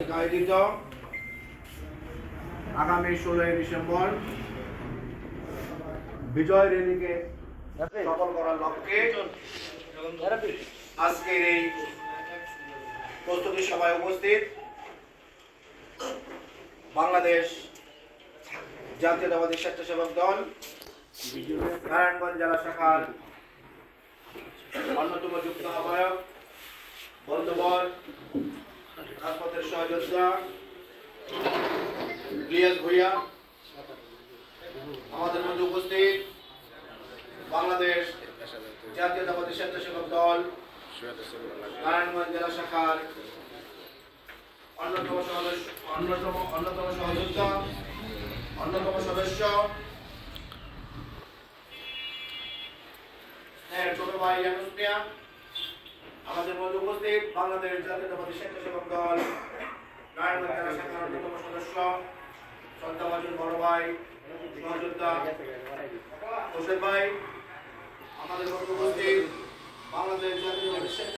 আয়োজিত আগামী ষোলোই ডিসেম্বর বিজয় সফল করার লক্ষ্যে আজকের এই প্রস্তুতি সভায় উপস্থিত বাংলাদেশ জাতীয়তাবাদী স্বেচ্ছাসেবক দল, নারায়ণগঞ্জ জেলা শাখার অন্যতম যুক্ত আহ্বায়ক বন্ধুবর রাজপথের সহযোদ্ধা ইলিয়াস ভুইয়া, আমাদের মধ্যে উপস্থিত বাংলাদেশ জাতীয়তাবাদী স্বেচ্ছাসেবক দল, নারায়ণগঞ্জ জেলা শাখার অন্যতম সদস্য অন্যতম অন্যতম সহযোদ্ধা, অন্যতম সদস্য ছোট ভাই ইয়ানুস আমাদের মধ্যে উপস্থিত বাংলাদেশ জাতীয়তাবাদী স্বেচ্ছাসেবক দল, নারায়ণগঞ্জ শাখার অন্যতম সদস্য শ্রদ্ধাভাজন বড় ভাই, সহযোদ্ধা হোসেন ভাই, আমাদের মধ্যে উপস্থিত